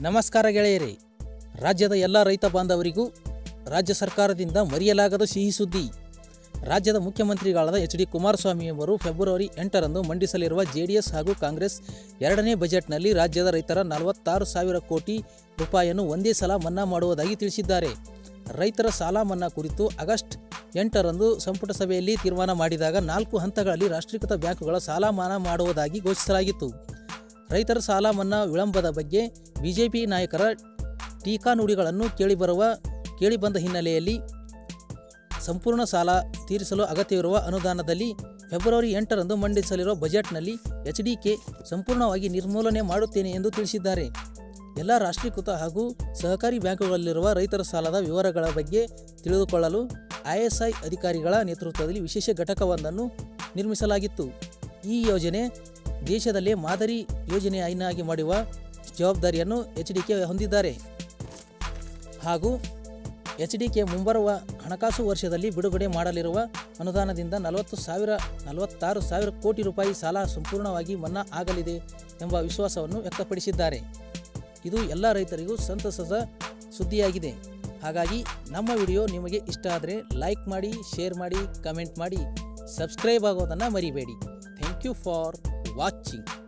ನಮಸ್ಕಾರ ಗೆಳೆಯರೇ. ರಾಜ್ಯದ ಎಲ್ಲ ರೈತ ಬಾಂಧವರಿಗೂ ರಾಜ್ಯ ಸರ್ಕಾರದಿಂದ ಮರೆಯಲಾಗದ ಸಿಹಿ ಸುದ್ದಿ. ರಾಜ್ಯದ ಮುಖ್ಯಮಂತ್ರಿಗಳಾದ ಎಚ್ ಡಿ ಕುಮಾರಸ್ವಾಮಿ ಅವರು ಫೆಬ್ರವರಿ ಎಂಟರಂದು ಮಂಡಿಸಲಿರುವ ಜೆಡಿಎಸ್ ಹಾಗೂ ಕಾಂಗ್ರೆಸ್ ಎರಡನೇ ಬಜೆಟ್ನಲ್ಲಿ ರಾಜ್ಯದ ರೈತರ ನಲವತ್ತಾರು ಸಾವಿರ ಕೋಟಿ ರೂಪಾಯಿಯನ್ನು ಒಂದೇ ಸಲ ಮನ್ನಾ ಮಾಡುವುದಾಗಿ ತಿಳಿಸಿದ್ದಾರೆ. ರೈತರ ಸಾಲ ಮನ್ನಾ ಕುರಿತು ಆಗಸ್ಟ್ ಎಂಟರಂದು ಸಂಪುಟ ಸಭೆಯಲ್ಲಿ ತೀರ್ಮಾನ ಮಾಡಿದಾಗ ನಾಲ್ಕು ಹಂತಗಳಲ್ಲಿ ರಾಷ್ಟ್ರೀಕೃತ ಬ್ಯಾಂಕುಗಳ ಸಾಲ ಮನ್ನಾ ಮಾಡುವುದಾಗಿ ಘೋಷಿಸಲಾಗಿತ್ತು. ರೈತರ ಸಾಲ ಮನ್ನಾ ವಿಳಂಬದ ಬಗ್ಗೆ ಬಿಜೆಪಿ ನಾಯಕರ ಟೀಕಾ ನುಡಿಗಳನ್ನು ಕೇಳಿಬರುವ, ಕೇಳಿಬಂದ ಹಿನ್ನೆಲೆಯಲ್ಲಿ ಸಂಪೂರ್ಣ ಸಾಲ ತೀರಿಸಲು ಅಗತ್ಯವಿರುವ ಅನುದಾನದಲ್ಲಿ ಫೆಬ್ರವರಿ ಎಂಟರಂದು ಮಂಡಿಸಲಿರುವ ಬಜೆಟ್ನಲ್ಲಿ ಎಚ್ ಡಿ ಕೆ ಸಂಪೂರ್ಣವಾಗಿ ನಿರ್ಮೂಲನೆ ಮಾಡುತ್ತೇನೆ ಎಂದು ತಿಳಿಸಿದ್ದಾರೆ. ಎಲ್ಲ ರಾಷ್ಟ್ರೀಕೃತ ಹಾಗೂ ಸಹಕಾರಿ ಬ್ಯಾಂಕುಗಳಲ್ಲಿರುವ ರೈತರ ಸಾಲದ ವಿವರಗಳ ಬಗ್ಗೆ ತಿಳಿದುಕೊಳ್ಳಲು ಐಎಸ್ಐ ಅಧಿಕಾರಿಗಳ ನೇತೃತ್ವದಲ್ಲಿ ವಿಶೇಷ ಘಟಕವೊಂದನ್ನು ನಿರ್ಮಿಸಲಾಗಿತ್ತು. ಈ ಯೋಜನೆ ದೇಶದಲ್ಲೇ ಮಾದರಿ ಯೋಜನೆ ಯೋಜನೆಯನ್ನಾಗಿ ಮಾಡುವ ಜವಾಬ್ದಾರಿಯನ್ನು ಎಚ್ ಡಿ ಕೆ ಹೊಂದಿದ್ದಾರೆ. ಹಾಗೂ ಎಚ್ ಡಿ ಕೆ ಮುಂಬರುವ ಹಣಕಾಸು ವರ್ಷದಲ್ಲಿ ಬಿಡುಗಡೆ ಮಾಡಲಿರುವ ಅನುದಾನದಿಂದ ನಲವತ್ತು ಸಾವಿರ, ನಲವತ್ತಾರು ಸಾವಿರ ಕೋಟಿ ರೂಪಾಯಿ ಸಾಲ ಸಂಪೂರ್ಣವಾಗಿ ಮನ್ನಾ ಆಗಲಿದೆ ಎಂಬ ವಿಶ್ವಾಸವನ್ನು ವ್ಯಕ್ತಪಡಿಸಿದ್ದಾರೆ. ಇದು ಎಲ್ಲ ರೈತರಿಗೂ ಸಂತಸದ ಸುದ್ದಿಯಾಗಿದೆ. ಹಾಗಾಗಿ ನಮ್ಮ ವಿಡಿಯೋ ನಿಮಗೆ ಇಷ್ಟ ಆದರೆ ಲೈಕ್ ಮಾಡಿ, ಶೇರ್ ಮಾಡಿ, ಕಮೆಂಟ್ ಮಾಡಿ, ಸಬ್ಸ್ಕ್ರೈಬ್ ಆಗೋದನ್ನು ಮರಿಬೇಡಿ. Thank you for watching.